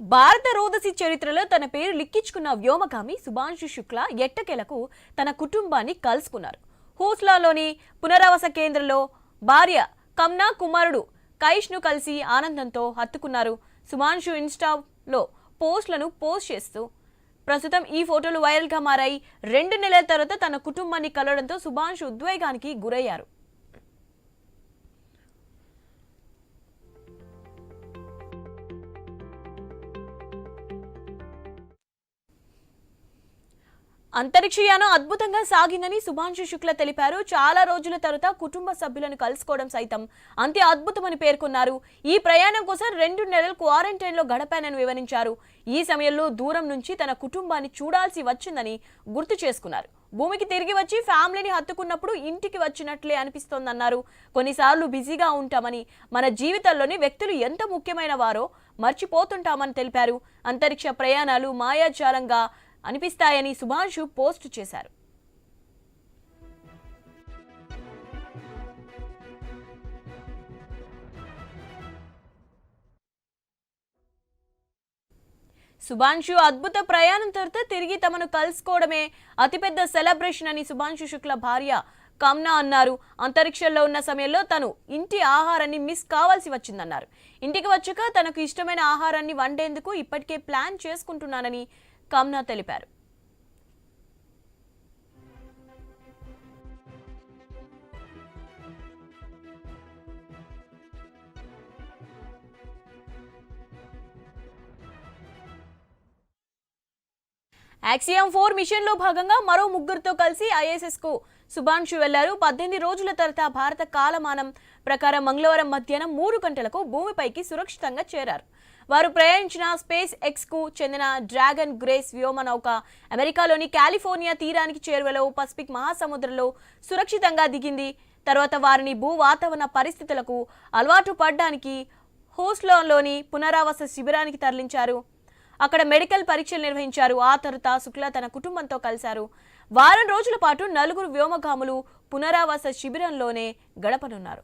భారత రోదసి చరిత్రలో తన పేరు లిక్కించుకున్న వ్యోమగామి సుభాంశు శుక్ల ఎట్టకేలకు తన కుటుంబాన్ని కలుసుకున్నారు హూస్లాలోని పునరావాస కేంద్రంలో భార్య కమ్నా కుమారుడు కైష్ను కలిసి ఆనందంతో హత్తుకున్నారు. సుభాంశు ఇన్స్టాలో పోస్టులను పోస్ట్ చేస్తూ ప్రస్తుతం ఈ ఫోటోలు వైరల్గా మారాయి. రెండు నెలల తర్వాత తన కుటుంబాన్ని కలవడంతో సుభాంశు ఉద్వేగానికి గురయ్యారు. అంతరిక్షయానం అద్భుతంగా సాగిందని సుభాంశు శుక్ల తెలిపారు. చాలా రోజుల తర్వాత కుటుంబ సభ్యులను కలుసుకోవడం సైతం అంతే అద్భుతమని పేర్కొన్నారు. ఈ ప్రయాణం కోసం రెండు నెలలు క్వారంటైన్లో గడపానని వివరించారు. ఈ సమయంలో దూరం నుంచి తన కుటుంబాన్ని చూడాల్సి వచ్చిందని గుర్తు చేసుకున్నారు. భూమికి తిరిగి వచ్చి ఫ్యామిలీని హత్తుకున్నప్పుడు ఇంటికి వచ్చినట్లే అనిపిస్తోందన్నారు. కొన్నిసార్లు బిజీగా ఉంటామని మన జీవితంలోని వ్యక్తులు ఎంత ముఖ్యమైన వారో మర్చిపోతుంటామని తెలిపారు. అంతరిక్ష ప్రయాణాలు మాయాజాలంగా అనిపిస్తాయని సుభాషు పోస్ట్ చేశారు. సుభాంశు అద్భుత ప్రయాణం తర్వాత తిరిగి తమను కలుసుకోవడమే అతిపెద్ద సెలబ్రేషన్ అని సుభాంషు శుక్ల భార్య కమ్నా అన్నారు. అంతరిక్షంలో ఉన్న సమయంలో తను ఇంటి ఆహారాన్ని మిస్ కావాల్సి వచ్చిందన్నారు. ఇంటికి వచ్చాక తనకు ఇష్టమైన ఆహారాన్ని వండేందుకు ఇప్పటికే ప్లాన్ చేసుకుంటున్నానని కమ్నా తెలిపారు. యాక్సియం ఫోర్ మిషన్లో భాగంగా మరో ముగ్గురితో కలిసి ఐఎస్ఎస్కు సుభాంశు వెళ్ళారు పద్దెనిమిది రోజుల తర్వాత భారత కాలమానం ప్రకారం మంగళవారం మధ్యాహ్నం మూడు గంటలకు భూమిపైకి సురక్షితంగా చేరారు వారు ప్రయాణించిన స్పేస్ ఎక్స్కు చెందిన డ్రాగన్ గ్రేస్ వ్యోమనౌక అమెరికాలోని కాలిఫోర్నియా తీరానికి చేరువలో పసిఫిక్ మహాసముద్రంలో సురక్షితంగా దిగింది తర్వాత వారిని భూ వాతావరణ పరిస్థితులకు అలవాటు పడ్డానికి హోస్లోన్లోని పునరావాస శిబిరానికి తరలించారు అక్కడ మెడికల్ పరీక్షలు నిర్వహించారు. ఆ తర్వాత శుక్లా తన కుటుంబంతో కలిశారు. వారం రోజుల పాటు నలుగురు వ్యోమగాములు పునరావాస శిబిరంలోనే గడపనున్నారు.